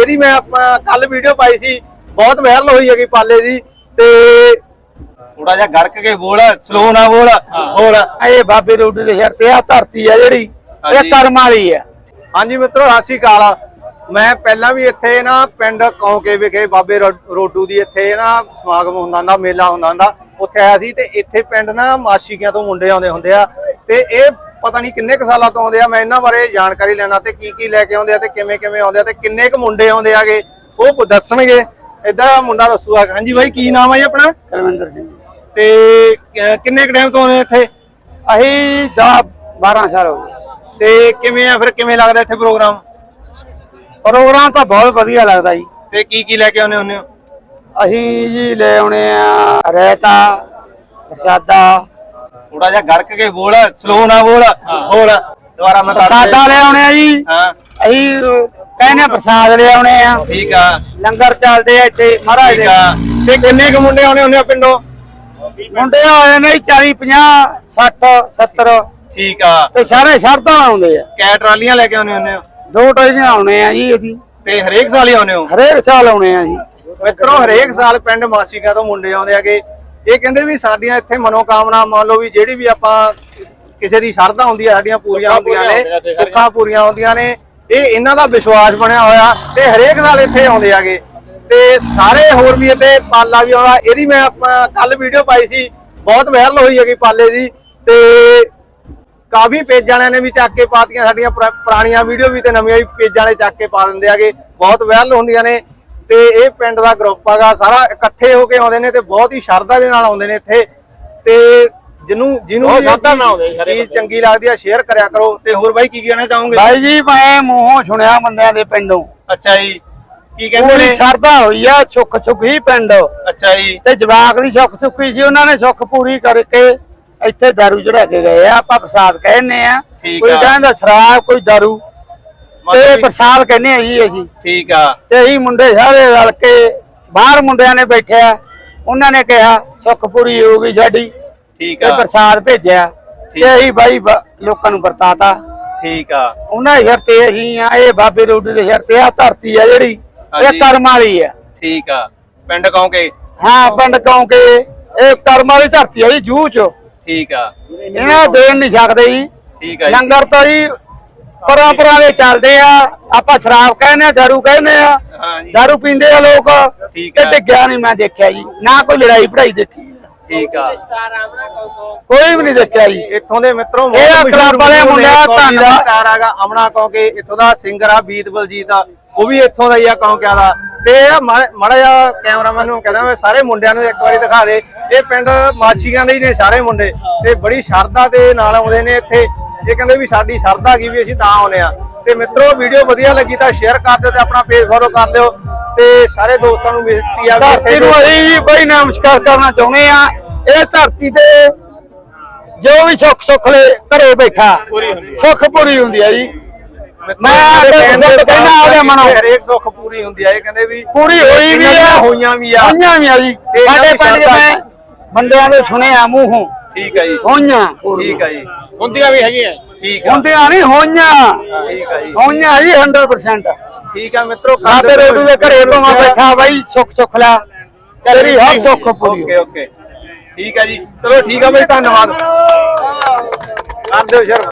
ਇਹਦੀ ਮੈਂ ਕੱਲ ਵੀਡੀਓ ਪਾਈ ਸੀ। ਬਹੁਤ ਵਾਇਰਲ ਹੋਈ ਹੈਗੀ ਪਾਲੇ ਦੀ। ਤੇ ਥੋੜਾ ਜਿਹਾ ਗੜਕ ਕੇ ਬੋਲ ਸਲੋ ਨਾ ਬੋਲ। ਬੋਲ ਇਹ ਬਾਬੇ ਰੋਡ ਦੇ ਸਿਰ ਤੇ ਆ ਧਰਤੀ ਆ ਜਿਹੜੀ। ਇਹ ਕਰਮ ਵਾਲੀ ਆ। ਹਾਂਜੀ ਮਿੱਤਰੋ ਸਤਿ ਸ਼੍ਰੀ ਅਕਾਲ। ਮੈਂ ਪਹਿਲਾਂ ਵੀ ਇੱਥੇ ਨਾ ਪਿੰਡ ਕੌਂਕੇ ਵਿਖੇ ਬਾਬੇ ਰੋਡੂ ਦੀ ਇੱਥੇ ਨਾ ਸਮਾਗਮ ਹੁੰਦਾ ਹੁੰਦਾ ਮੇਲਾ ਹੁੰਦਾ ਹੁੰਦਾ। ਉੱਥੇ ਆਇਆ ਸੀ ਤੇ ਇੱਥੇ ਪਿੰਡ ਨਾ ਮਾਸ਼ੀਕਿਆਂ ਤੋਂ ਮੁੰਡੇ ਆਉਂਦੇ ਹੁੰਦੇ ਆ। ਤੇ ਇਹ ਪਤਾ ਨਹੀਂ ਕਿੰਨੇ ਕੁ ਸਾਲਾਂ ਤੋਂ ਆਉਂਦੇ ਆ ਮੈਂ ਇਹਨਾਂ ਬਾਰੇ ਜਾਣਕਾਰੀ ਲੈਣਾ ਤੇ ਕੀ ਕੀ ਲੈ ਕੇ ਆਉਂਦੇ ਆ ਤੇ ਕਿਵੇਂ ਕਿਵੇਂ ਆਉਂਦੇ ਆ ਤੇ ਕਿੰਨੇ ਕੁ ਮੁੰਡੇ ਆਉਂਦੇ ਆਗੇ ਉਹ ਕੁ ਦੱਸਣਗੇ। ਇਦਾਂ ਮੁੰਡਾ ਦੱਸੂਗਾ। ਹਾਂਜੀ ਬਾਈ ਕੀ ਨਾਮ ਹੈ ਜੀ ਆਪਣਾ? ਕਰਮਿੰਦਰ ਸਿੰਘ। ਤੇ ਕਿੰਨੇ ਕੁ ਟਾਈਮ ਤੋਂ ਆਉਂਦੇ ਇੱਥੇ? ਅਸੀਂ 10 12 ਸਾਲ ਹੋ ਗਏ। ਤੇ ਕਿਵੇਂ ਆ ਫਿਰ ਕਿਵੇਂ ਲੱਗਦਾ ਇੱਥੇ ਪ੍ਰੋਗਰਾਮ? ਪ੍ਰੋਗਰਾਮ ਤਾਂ ਬਹੁਤ ਵਧੀਆ ਲੱਗਦਾ ਜੀ। ਤੇ ਕੀ ਕੀ ਲੈ ਕੇ ਆਉਂਦੇ ਹੁੰਦੇ ਹੋ? ਅਸੀਂ ਜੀ ਲੈ ਆਉਣੇ ਆ ਰੈਤਾ ਪ੍ਰਸ਼ਾਦਾ ਥੋੜਾ ਜਿਹਾ ਗੜਕ ਕੇ ਬੋਲ ਸਲੋ ਨਾ ਬੋਲ ਬੋਲ ਦੁਬਾਰਾ ਮੈਂ ਦੱਸ ਦੇ। ਪ੍ਰਸ਼ਾਦਾ ਲੈ ਆਉਣੇ ਆ ਜੀ। ਹਾਂ। ਅਸੀਂ ਕਹਿੰਦੇ ਆ ਪ੍ਰਸ਼ਾਦ ਲੈ ਆਉਣੇ ਆ। ਠੀਕ ਆ। ਲੰਗਰ ਚੱਲਦੇ ਆ ਇੱਥੇ ਮਹਾਰਾਜ ਦੇ। ਆ। ਤੇ ਕਿੰਨੇ ਕੁ ਮੁੰਡੇ ਆਉਣੇ ਹੁੰਦੇ ਆ ਪਿੰਡੋਂ? ਮੁੰਡੇ ਹੋਏ ਨੇ 40 50 60 70 ਠੀਕ ਆ। ਤੇ ਸਾਰੇ ਸ਼ਰਤਾਂ ਆਉਂਦੇ ਆ। ਕੈ ਟਰਾਲੀਆਂ ਲੈ ਕੇ ਆਉਣੇ ਹੁੰਦੇ ਹੋ? ਦੋ ਟੋਈਆਂ ਆਉਣੇ ਆ ਜੀ ਅਸੀਂ। ਤੇ ਹਰੇਕ ਸਾਲ ਹੀ ਆਉਣੇ ਹੋ? ਹਰੇਕ ਸਾਲ ਆਉਣੇ ਆ ਜੀ। ਮਿੱਤਰੋ ਹਰੇਕ ਸਾਲ ਪਿੰਡ ਮਾਸੀਕਾ ਤੋਂ ਮੁੰਡੇ ਆਉਂਦੇ ਆਗੇ ਇਹ ਕਹਿੰਦੇ ਵੀ ਸਾਡੀਆਂ ਇੱਥੇ ਮਨੋਕਾਮਨਾ ਮੰਨ ਲਓ ਵੀ ਜਿਹੜੀ ਵੀ ਆਪਾਂ ਕਿਸੇ ਦੀ ਸ਼ਰਧਾ ਹੁੰਦੀ ਆ ਸਾਡੀਆਂ ਪੂਰੀਆਂ ਹੁੰਦੀਆਂ ਨੇ ਸੁੱਖਾਂ ਪੂਰੀਆਂ ਹੁੰਦੀਆਂ ਨੇ ਇਹ ਇਹਨਾਂ ਦਾ ਵਿਸ਼ਵਾਸ ਬਣਿਆ ਹੋਇਆ ਤੇ ਹਰੇਕ ਸਾਲ ਇੱਥੇ ਆਉਂਦੇ ਆਗੇ। ਤੇ ਸਾਰੇ ਹੋਰ ਵੀ ਇੱਥੇ ਪਾਲਾ ਵੀ ਆਉਂਦਾ ਇਹਦੀ ਮੈਂ ਕੱਲ ਵੀਡੀਓ ਪਾਈ ਸੀ ਬਹੁਤ ਵਾਇਰਲ ਹੋਈ ਹੈਗੀ ਪਾਲੇ ਦੀ ਤੇ ਕਾਫੀ ਪੇਜ ਵਾਲਿਆਂ ਨੇ ਵੀ ਚੱਕ ਕੇ ਪਾਤੀਆਂ ਸਾਡੀਆਂ ਪੁਰਾ- ਪੁਰਾਣੀਆਂ ਵੀਡੀਓ ਵੀ ਤੇ ਨਵੀਆਂ ਵੀ ਪੇਜਾਂ ਵਾਲੇ ਚੱਕ ਕੇ ਪਾ ਦਿੰਦੇ ਆਗੇ। ਬਹੁਤ ਵਾਇਰਲ ਹੁੰਦੀਆਂ ਨੇ ਤੇ ਇਹ ਪਿੰਡ ਦਾ ਗਰੁੱਪ ਹੈਗਾ ਸਾਰਾ ਇਕੱਠੇ ਹੋ ਕੇ ਆਉਂਦੇ ਨੇ ਤੇ ਬਹੁਤ ਹੀ ਸ਼ਰਧਾ ਦੇ ਨਾਲ ਆਉਂਦੇ ਨੇ ਇੱਥੇ। ਤੇ ਜਿਹਨੂੰ ਜਿਹਨੂੰ ਵੀ ਸ਼ਰਧਾ ਨਾਲ ਆਉਂਦੇ ਸਾਰੇ ਚੀਜ਼ ਚੰਗੀ ਲੱਗਦੀ ਆ ਸ਼ੇਅਰ ਕਰਿਆ ਕਰੋ। ਤੇ ਹੋਰ ਬਾਈ ਕੀ ਕਹਿਣਾ ਚਾਹੋਗੇ? ਭਾਈ ਜੀ ਮੈਂ ਮੂੰਹੋਂ ਸੁਣਿਆ ਬੰਦਿਆਂ ਦੇ ਪਿੰਡੋਂ। ਅੱਛਾ ਜੀ। ਕੀ ਕਹਿੰਦੇ ਨੇ? ਸ਼ਰਧਾ ਹੋਈ ਆ ਸੁੱਖ ਸੁੱਖ ਹੀ ਪਿੰਡ। ਅੱਛਾ ਜੀ। ਤੇ ਜਵਾਕ ਦੀ ਸੁੱਖ ਸੁੱਖੀ ਸੀ ਉਹਨਾਂ ਨੇ ਸੁੱਖ ਪੂਰੀ ਕਰਕੇ ਇੱਥੇ ਦਾਰੂ ਚੜਾ ਕੇ ਗਏ ਆ ਆਪਾਂ ਪ੍ਰਸਾਦ ਕਹਿੰਦੇ ਆ। ਕੋਈ। ਕਹਿੰਦਾ ਸ਼ਰਾਬ ਕੋਈ ਦਾਰੂ। ਤੇ ਪ੍ਰਸਾਦ ਕਹਿੰਦੇ ਆ ਜੀ ਅਸੀਂ। ਠੀਕ ਆ। ਤੇ ਅਸੀਂ ਮੁੰਡੇ ਸਾਰੇ ਰਲ ਕੇ ਬਾਹਰ ਮੁੰਡਿਆਂ ਨੇ ਬੈਠਿਆ ਉਹਨਾਂ ਨੇ ਕਿਹਾ ਸੁੱਖ ਪੂਰੀ ਹੋਊਗੀ ਸਾਡੀ। ਠੀਕ ਤੇ ਆ। ਪ੍ਰਸਾਦ ਭੇਜਿਆ। ਤੇ ਅਸੀਂ ਬਾਈ ਲੋਕਾਂ ਨੂੰ ਵਰਤਾਤਾ। ਠੀਕ ਆ। ਉਹਨਾਂ ਦੇ ਸਿਰ ਤੇ ਅਸੀਂ ਆ ਇਹ ਬਾਬੇ ਰੋਡ ਦੇ ਸਿਰ ਤੇ ਆ ਧਰਤੀ ਆ ਜਿਹੜੀ। ਇਹ ਕਰਮ ਵਾਲੀ ਆ। ਠੀਕ ਆ। ਪਿੰਡ ਕਹੋਗੇ ਹਾਂ ਪਿੰਡ ਕੌਂਕੇ ਇਹ ਕਰਮ ਵਾਲੀ ਧਰਤੀ ਆ ਜੀ ਜੂਹ ਚ। ਠੀਕ ਆ। ਇਹਨਾਂ ਦੇਣ ਨਹੀਂ ਸਕਦੇ ਜੀ। ਠੀਕ ਆ ਜੀ। ਲੰਗਰ ਤਾਂ ਜੀ ਪਰੰਪਰਾ ਦੇ ਚੱਲਦੇ ਆ। ਆਪਾਂ ਸ਼ਰਾਬ ਕਹਿੰਦੇ ਆ ਦਾਰੂ ਕਹਿੰਦੇ ਆ। ਜੀ ਦਾਰੂ ਪੀਂਦੇ ਆ ਲੋਕ। ਠੀਕ। ਡਿੱਗਿਆ ਨਹੀਂ ਮੈਂ ਦੇਖਿਆ ਜੀ। ਨਾ ਕੋਈ ਲੜਾਈ ਪੜਾਈ ਦੇਖੀ। ਠੀਕ ਆ। ਕੋਈ ਵੀ ਨਹੀਂ ਦੇਖਿਆ ਜੀ। ਇੱਥੋਂ ਦੇ ਮਿੱਤਰੋ ਇਹ ਕਲੱਬ ਵਾਲੇ ਮੁੰਡਿਆਂ ਦਾ ਧੰਨਵਾਦ। ਸਟਾਰ ਹੈਗਾ ਅਮਨਾ ਕੌਂਕੇ ਇੱਥੋਂ ਦਾ ਸਿੰਗਰ ਆ ਬੀਤ ਬਲਜੀਤ ਆ। ਉਹ ਵੀ ਇੱਥੋਂ ਦਾ ਹੀ ਆ ਕੌਂਕਿਆਂ ਦਾ। ਤੇ ਇਹ ਮੜਾ ਜਿਹਾ ਕੈਮਰਾਮੈਨ ਨੂੰ ਕਹਿੰਦਾ ਮੈਂ ਸਾਰੇ ਮੁੰਡਿਆਂ ਨੂੰ ਇੱਕ ਵਾਰੀ ਦਿਖਾ ਦੇ। ਇਹ ਪਿੰਡ ਮਾਛੀਆਂ ਦੇ ਹੀ ਨੇ ਸਾਰੇ ਮੁੰਡੇ। ਤੇ ਬੜੀ ਸ਼ਰਧਾ ਦੇ ਨਾਲ ਆਉਂਦੇ ਨੇ ਇੱਥੇ। ਇਹ ਕਹਿੰਦੇ ਵੀ ਸਾਡੀ ਸ਼ਰਧਾ ਕੀ ਵੀ ਅਸੀਂ ਤਾਂ ਆਉਨੇ ਆ ਤੇ ਮਿੱਤਰੋ ਵੀਡੀਓ ਵਧੀਆ ਲੱਗੀ ਤਾਂ ਸ਼ੇਅਰ ਕਰ ਦਿਓ ਤੇ ਆਪਣਾ ਪੇਜ ਫੋਲੋ ਕਰ ਲਿਓ ਤੇ ਸਾਰੇ ਦੋਸਤਾਂ ਨੂੰ ਬੇਨਤੀ ਆ ਧਰਤੀ ਨੂੰ ਅਸੀਂ ਜੀ ਬਈ ਨਮਸਕਾਰ ਕਰਨਾ ਚਾਹੁੰਦੇ ਆ ਇਹ ਧਰਤੀ ਤੇ ਜੋ ਵੀ ਸੁੱਖ ਸੁੱਖ ਲੈ ਘਰੇ ਬੈਠਾ ਸੁੱਖ ਪੂਰੀ ਹੁੰਦੀ ਆ ਜੀ। ਮੈਂ ਸੁੱਖ ਕਹਿਣਾ ਉਹਦੇ ਮਨੋਂ। ਹਰੇਕ ਸੁੱਖ ਪੂਰੀ ਹੁੰਦੀ ਆ ਇਹ ਕਹਿੰਦੇ ਵੀ ਪੂਰੀ ਹੋਈ ਵੀ ਆ ਹੋਈਆਂ ਵੀ ਆ। ਹੋਈਆਂ ਵੀ ਆ ਜੀ। ਸਾਡੇ ਦੀ ਪਿੰਡ ਸ਼ਰਧਾ ਮੈਂ ਬੰਦਿਆਂ ਦੇ ਸੁਣਿਆ ਮੂੰਹੋਂ। ਠੀਕ ਆ ਜੀ। ਹੋਈਆਂ। ਠੀਕ ਆ ਜੀ। ਹੁੰਦੀਆਂ ਵੀ ਹੈਗੀਆਂ। ਠੀਕ ਆ। ਹੁੰਦਿਆਂ ਨਹੀਂ ਹੋਈਆਂ। ਠੀਕ ਆ ਜੀ। ਹੋਈਆਂ ਜੀ 100% ਠੀਕ ਆ ਮਿੱਤਰੋ ਸਾਡੇ ਰੋਡੂ ਦੇ ਘਰੇ ਭਾਵੇਂ ਬੈਠਾ ਬਾਈ ਸੁੱਖ ਸੁੱਖ ਲਾ। ਤੇਰੀ ਹਰ ਸੁੱਖ ਪੂਰੀ ਓਕੇ ਓਕੇ। ਠੀਕ ਆ ਜੀ। ਚਲੋ ਠੀਕ ਆ ਬਈ ਧੰਨਵਾਦ। ਕਰ ਦਿਓ ਸ਼ਰ